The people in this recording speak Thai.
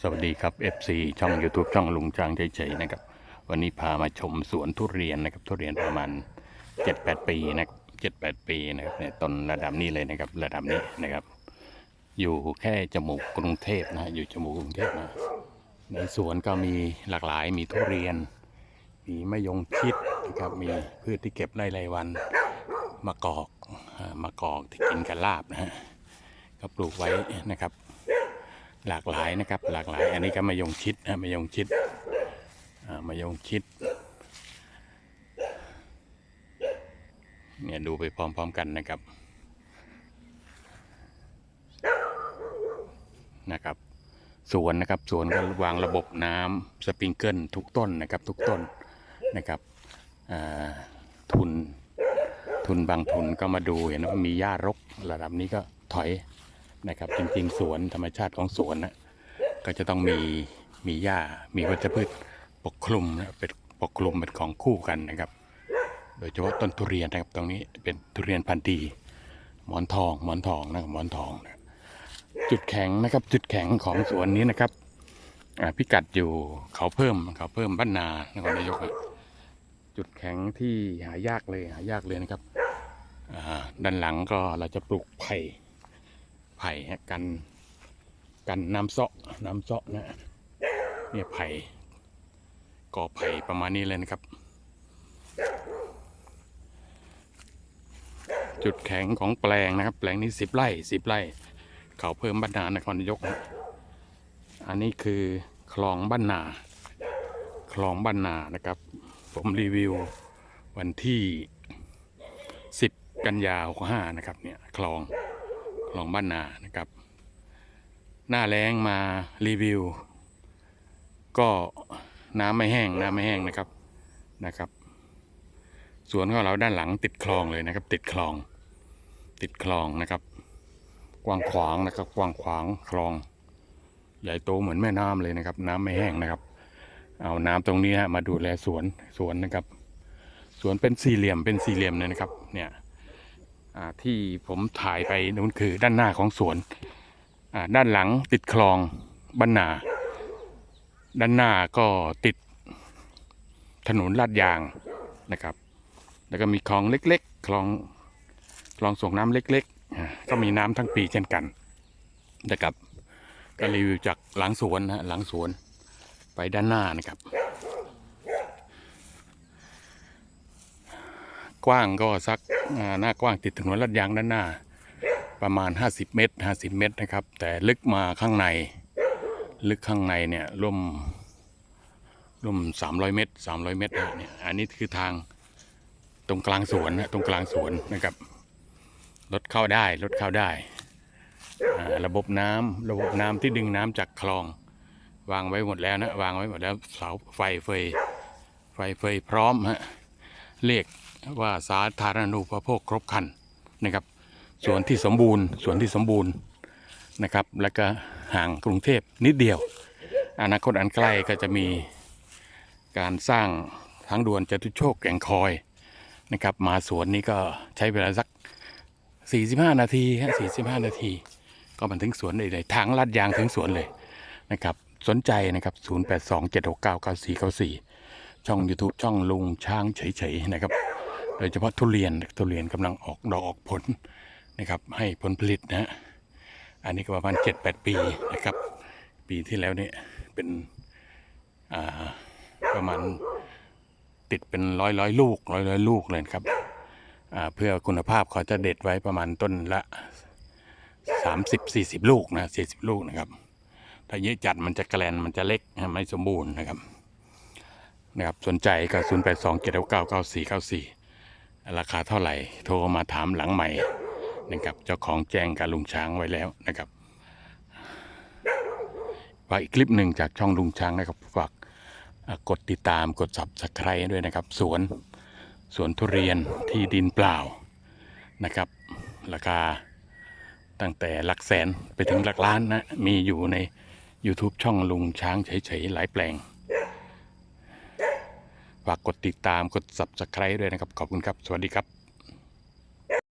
สวัสดีครับ FC ช่อง YouTube ช่องลุงจางเฉยๆนะครับ วันนี้พามาชมสวนทุเรียนนะครับ ทุเรียนประมาณ 7-8 ปีนะครับ7-8 ปีนะครับเนี่ยต้นระดับนี้เลยนะครับ ระดับนี้นะครับ อยู่แค่จมูกกรุงเทพนะฮะอยู่จมูกกรุงเทพนะในสวนก็มีหลากหลายมีทุเรียน มีมะยงชิดนะครับมีพืชที่เก็บได้รายวันมะกอกมะกอกที่กินกับลาบนะฮะก็ปลูกไว้นะครับ หลากหลายนะครับ หลากหลาย อันนี้ก็มะยงชิดนะมะยงชิดอ่ามะยงชิดเนี่ยดูไปพร้อมๆกันนะครับนะครับสวนนะครับสวนก็วางระบบน้ำสปริงเกิลทุกต้นนะครับทุกต้นนะครับทุนทุนบางทุนก็มาดูเห็นว่ามีหญ้ารกระดับนี้ก็ถอย นะครับ จริงๆ สวนธรรมชาติของสวนนะก็จะต้องมีมีหญ้ามีวัชพืชปกคลุมนะเป็นปกคลุมเป็นของคู่กันนะครับ โดยเฉพาะต้นทุเรียนนะครับตรงนี้เป็นทุเรียนพันธุ์ดีหมอนทองหมอนทองนะครับหมอนทองนะจุดแข็งนะครับจุดแข็งของสวนนี้นะครับพิกัดอยู่เขาเพิ่มเขาเพิ่มบ้านนานครนายกจุดแข็งที่หายากเลยหายากเลยนะครับด้านหลังก็เราจะปลูกไผ่ ไผ่ฮะกันกันน้ำเซาะน้ำเซาะนะเนี่ยไผ่ก่อไผ่ประมาณนี้เลยนะครับ จุดแข็งของแปลงนะครับ แปลงนี้สิบไร่สิบไร่ เขาเพิ่มบ้านนานครนายก อันนี้คือคลองบ้านนา คลองบ้านนานะครับ ผมรีวิววันที่สิบกันยาหกห้านะครับเนี่ยคลอง คลองบ้านนานะครับ หน้าแรงมารีวิว ก็น้ำไม่แห้งน้ำไม่แห้งนะครับนะครับ สวนของเราด้านหลังติดคลองเลยนะครับ ติดคลอง ติดคลองนะครับ กว้างขวางนะครับ กว้างขวางคลอง ใหญ่โตเหมือนแม่น้ำเลยนะครับ น้ำไม่แห้งนะครับ เอาน้ำตรงนี้ฮะมาดูแลสวนสวนนะครับ สวนเป็นสี่เหลี่ยมเป็นสี่เหลี่ยมเลยนะครับ เนี่ย ที่ผมถ่ายไปนู้นคือด้านหน้าของสวนด้านหลังติดคลองบ้านนา ด้านหน้าก็ติดถนนลาดยางนะครับ แล้วก็มีคลองเล็กๆ คลองคลองส่งน้ำเล็กๆ ก็มีน้ำทั้งปีเช่นกันนะครับก็รีวิวจากหลังสวนนะฮะหลังสวนไปด้านหน้านะครับ กว้างก็สักหน้ากว้างติดถนนลาดยางด้านหน้า ประมาณ 50 เมตร 50 เมตรนะครับ แต่ลึกมาข้างใน ลึกข้างในเนี่ยร่วมร่วม 300 เมตร 300 เมตรเนี่ยอันนี้คือทางตรงกลางสวนนะตรงกลางสวนนะครับรถเข้าได้รถเข้าได้ ระบบน้ำระบบน้ำที่ดึงน้ำจากคลอง วางไว้หมดแล้วนะวางไว้หมดแล้วเสาไฟเฟยไฟเฟยพร้อมฮะเรียก ว่าสาธารณูปโภคครบครันนะครับส่วนที่สมบูรณ์ส่วนที่สมบูรณ์นะครับ แล้วก็ห่างกรุงเทพนิดเดียว อนาคตอันใกล้ก็จะมีการสร้างทางด่วนจตุโชคแก่งคอยนะครับมาสวนนี้ก็ใช้เวลาสัก 45 นาทีฮะ45 นาที ก็มันถึงสวนเลยทางลาดยางถึงสวนเลยนะครับสนใจนะครับ 0827699494 ช่อง YouTube ช่องลุงช้างเฉยๆนะครับ โดยเฉพาะทุเรียนทุเรียนกำลังออกดอกออกผลนะครับ ให้ผลผลิตนะฮะอันนี้ก็ประมาณ7-8ปีนะครับ ปีที่แล้วเนี่ยเป็นประมาณติดเป็นร้อยร้อยลูกร้อยร้อยลูกเลยครับเพื่อคุณภาพเขาจะเด็ดไว้ประมาณต้นละ 30-40 ลูกนะ40 ลูกนะครับ ถ้าเยอะจัดมันจะแกลนมันจะเล็กไม่สมบูรณ์นะครับนะครับ สนใจก็ 0 8 2 7 9 9 4 9 4 ราคาเท่าไหร่ โทรมาถามหลังใหม่นะครับเจ้าของแจ้งกับลุงช้างไว้แล้วนะครับฝากอีกคลิปหนึ่งจากช่องลุงช้างนะครับฝากกดติดตามกด subscribe ด้วยนะครับสวนสวนทุเรียนที่ดินเปล่านะครับ ราคาตั้งแต่หลักแสนไปถึงหลักล้านนะ มีอยู่ใน YouTube ช่องลุงช้างเฉยๆหลายแปลง ฝากกดติดตามกด subscribe ด้วยนะครับ ขอบคุณครับ สวัสดีครับ